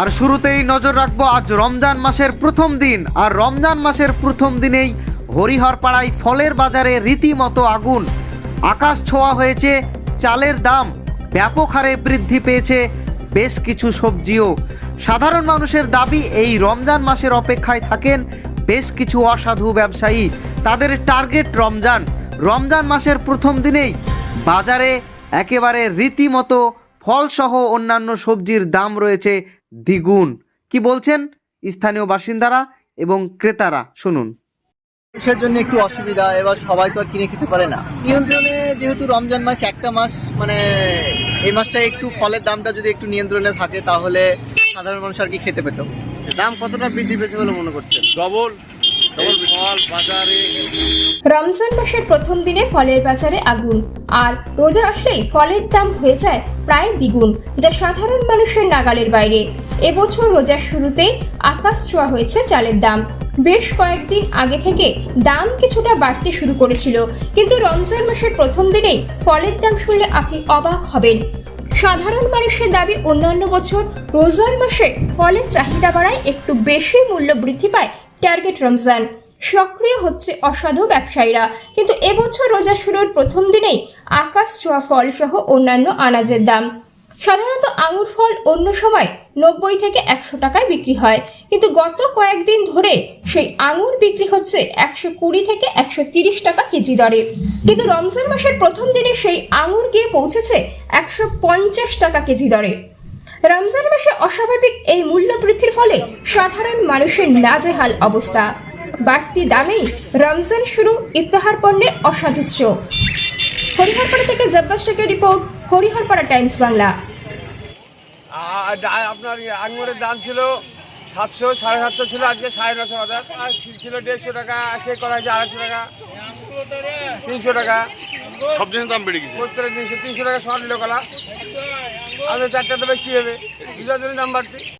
আর শুরুতেই নজর রাখব আজ রমজান মাসের প্রথম দিন। আর রমজান মাসের প্রথম দিনেই হরিহরপাড়ায় ফলের বাজারে রীতিমতো আগুন। আকাশ ছোঁয়া হয়েছে, চালের দাম ব্যাপক হারে বৃদ্ধি পেয়েছে বেশ কিছু সবজিও। সাধারণ মানুষের দাবি, এই রমজান মাসের অপেক্ষায় থাকেন বেশ কিছু অসাধু ব্যবসায়ী। তাদের টার্গেট রমজান। রমজান মাসের প্রথম দিনেই বাজারে একেবারে রীতিমতো ফলসহ অন্যান্য সবজির দাম রয়েছে দ্বিগুণ। কি বলছেন স্থানীয় বাসিন্দারা এবং ক্রেতারা? শুনুন। মানুষের জন্য একটু অসুবিধা? এবার সবাই তো আর কিনে খেতে পারে না। নিয়ন্ত্রণে যেহেতু রমজান মাস একটা মাস মানে এই মাসটা একটু ফলের দামটা যদি একটু নিয়ন্ত্রণে থাকে তাহলে সাধারণ মানুষ আর কি খেতে পেত। দাম কতটা বৃদ্ধি পেয়েছে বলে মনে করছেন? ডবল রমজান মাসের প্রথম দিনে ফলের বাজারে আগুন। আর রোজা আসলেই ফলের দাম হয়ে যায় প্রায় দ্বিগুণ, যা সাধারণ মানুষের নাগালের বাইরে। এবছর রোজার শুরুতেই আকাশ ছোঁয়া হয়েছে চালের দাম। বেশ কয়েকদিন আগে থেকে দাম কিছুটা বাড়তে শুরু করেছিল। কিন্তু রমজান মাসের প্রথম দিনেই ফলের দাম শুনলে আপনি অবাক হবেন। সাধারণ মানুষের দাবি অন্যান্য বছর রোজার মাসে ফলের চাহিদা বাড়ায় একটু বেশি মূল্য বৃদ্ধি পায় টার্গেট রমজান সক্রিয় হচ্ছে অসাধু ব্যবসায়ীরা। কিন্তু এবছর রোজা শুরুর প্রথম দিনেই আকাশ ছোঁয়া ফল সহ অন্যান্য আনাজের দাম। সাধারণত আঙুর ফল অন্য সময় নব্বই থেকে একশো টাকায় বিক্রি হয়। কিন্তু গত কয়েকদিন ধরে সেই আঙুর বিক্রি হচ্ছে একশো কুড়ি থেকে একশো তিরিশ টাকা কেজি দরে। কিন্তু রমজান মাসের প্রথম দিনে সেই আঙুর গিয়ে পৌঁছেছে একশো পঞ্চাশ টাকা কেজি দরে। রমজান মাসে অস্বাভাবিক এই মূল্য বৃদ্ধির ফলে সাধারণ মানুষের নাজেহাল অবস্থা। বাড়তি দামেই রমজান শুরু ইফতাহার পণ্যের অসাধুচ্য হরিহরপাড়া থেকে জব্বাস শেখের রিপোর্ট হরিহরপাড়া টাইমস বাংলা। আর আপনার ইয়ে আঙুরের দাম ছিল সাতশো সাড়ে সাতশো ছিল আজকে সাড়ে নশো হাজার। আর ছিল দেড়শো টাকা সে করা হয়েছে আড়াইশো টাকা। তিনশো টাকা। সব জিনিসের দাম বেড়ে গেছে। প্রত্যেক জিনিসে তিনশো টাকা শর্ট নিল কলা। আমাদের চারটা তো বেশি হবে। বিসর্জনের দাম বাড়তি